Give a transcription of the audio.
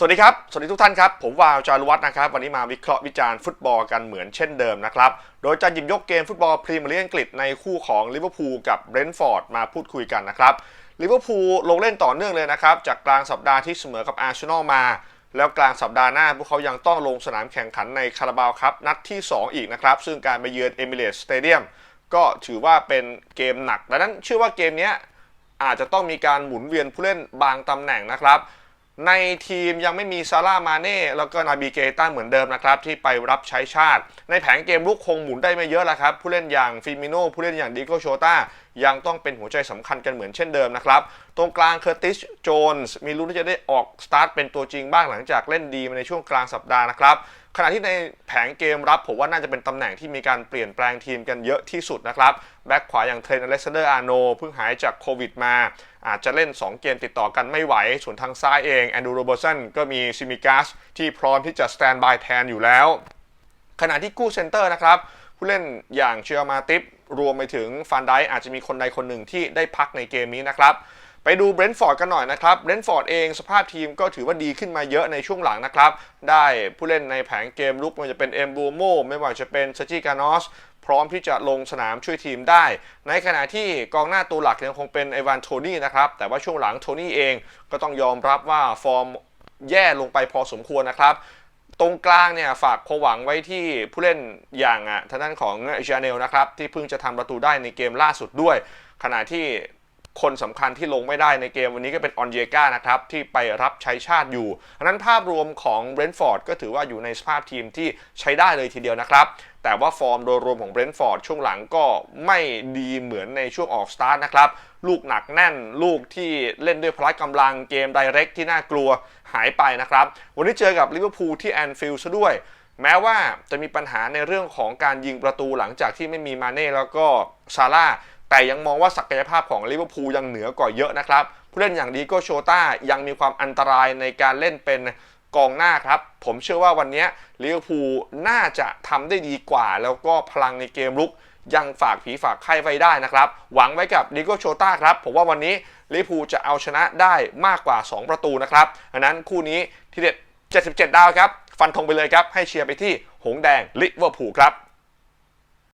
สวัสดีครับ สวัสดีทุกท่านครับ ผมวาวจารุวัฒน์นะครับ วันนี้มาวิเคราะห์วิจารณ์ฟุตบอลกันเหมือนเช่นเดิมนะครับ โดยจะหยิบยกเกมฟุตบอลพรีเมียร์ลีกอังกฤษในคู่ของลิเวอร์พูลกับเบรนท์ฟอร์ดมาพูดคุยกันนะครับ ลิเวอร์พูลลงเล่นต่อเนื่องเลยนะครับ จากกลางสัปดาห์ที่เสมอกับอาร์เซนอลมา แล้วกลางสัปดาห์หน้าพวกเขายังต้องลงสนามแข่งขันในคาราบาวครับนัดที่ 2 อีกนะครับ ซึ่งการไปเยือนเอมิเรตสเตเดียมก็ถือว่าเป็นเกมหนักดังนั้นเชื่อว่าเกมนี้อาจจะต้องมีการหมุนเวียนผู้เล่นบางตำแหน่งนะครับ ในทีมยังไม่มีซาร่ามาเน่แล้วก็นาบีเกต้าเหมือนเดิมนะครับ ที่ไปรับใช้ชาติ ในแผงเกมลุกคงหมุนได้ไม่เยอะแล้วครับ ผู้เล่นอย่างฟิมิโนผู้เล่นอย่างดิโกโชตายังต้องเป็นหัวใจสำคัญกันเหมือนเช่นเดิมนะครับ ตรงกลางเคอร์ติสโจนส์มีลุ้นที่จะได้ออกสตาร์ทเป็นตัวจริงบ้างหลังจากเล่นดีมาในช่วงกลางสัปดาห์นะครับ ขณะที่ในแผงเกมรับผมว่าน่าจะเป็นตำแหน่งที่มีการเปลี่ยนแปลงทีมกันเยอะที่สุดนะครับ แบ็คขวาอย่างเทรนอเล็กซานเดอร์อาร์โนเพิ่งหายจากโควิดมา อาจจะเล่น 2 เกมติดต่อกันไม่ไหว ส่วนทางซ้ายเองแอนดูโรเบอร์สันก็มีซิมิกัสที่พร้อมที่จะสแตนบายแทนอยู่แล้ว ขณะที่กู้เซนเตอร์นะครับผู้เล่นอย่างเชียร์มาติฟรวมไปถึงฟันไดอาจจะมีคนใดคนหนึ่งที่ได้พักในเกมนี้นะครับ ไปดูเบรนท์ฟอร์ดกันหน่อยนะครับเบรนท์ฟอร์ดเองสภาพทีมก็ถือว่าดีขึ้นมาเยอะในช่วงหลังนะครับ ได้ผู้เล่นในแผงเกมลุกไม่ว่าจะเป็นเอมบูโมไม่ว่าจะเป็นซาจิกานอสพร้อมที่จะลงสนามช่วยทีมได้ ในขณะที่กองหน้าตัวหลักยังคงเป็นไอวานโทนี่นะครับ แต่ว่าช่วงหลังโทนี่เองก็ต้องยอมรับว่าฟอร์มแย่ลงไปพอสมควรนะครับ ตรงกลางเนี่ยฝากความหวังไว้ที่ผู้เล่นอย่างอะทางด้านของจาเนลนะครับ ที่เพิ่งจะทำประตูได้ในเกมล่าสุดด้วย ขณะที่ คนสำคัญที่ลงไม่ได้ในเกมวันนี้ก็เป็นออนเยกานะครับที่ไปรับใช้ชาติอยู่อันนั้นภาพรวมของเบรนท์ฟอร์ดก็ถือว่าอยู่ในสภาพทีมที่ใช้ได้เลยทีเดียวนะครับ แต่ว่าฟอร์มโดยรวมของเบรนท์ฟอร์ดช่วงหลังก็ไม่ดีเหมือนในช่วงออกสตาร์ทนะครับลูกหนักแน่นลูกที่เล่นด้วยพละกำลังเกมไดเรกที่น่ากลัวหายไปนะครับ วันนี้เจอกับลิเวอร์พูลที่แอนฟิลด์ซะด้วย แม้ว่าจะมีปัญหาในเรื่องของการยิงประตูหลังจากที่ไม่มีมาเน่แล้วก็ซาร่า แต่ยังมองว่าศักยภาพของลิเวอร์พูลยังเหนือกว่าเยอะนะครับ ผู้เล่นอย่างดีโกโชต้ายังมีความอันตรายในการเล่นเป็นกองหน้าครับ ผมเชื่อว่าวันนี้ลิเวอร์พูลน่าจะทำได้ดีกว่า แล้วก็พลังในเกมลุกยังฝากผีฝากไข้ไว้ได้นะครับ หวังไว้กับดิโกโชต้าครับ ผมว่าวันนี้ลิเวอร์พูลจะเอาชนะได้มากกว่า 2 ประตูนะครับดังนั้นคู่นี้ที่เด็ด 77 ดาวครับ ฟันธงไปเลยครับ ให้เชียร์ไปที่หงแดงลิเวอร์พูลครับ